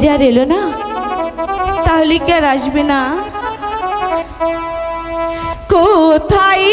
যে আর এলো না তাহলে কি আর আসবে না? কোথায়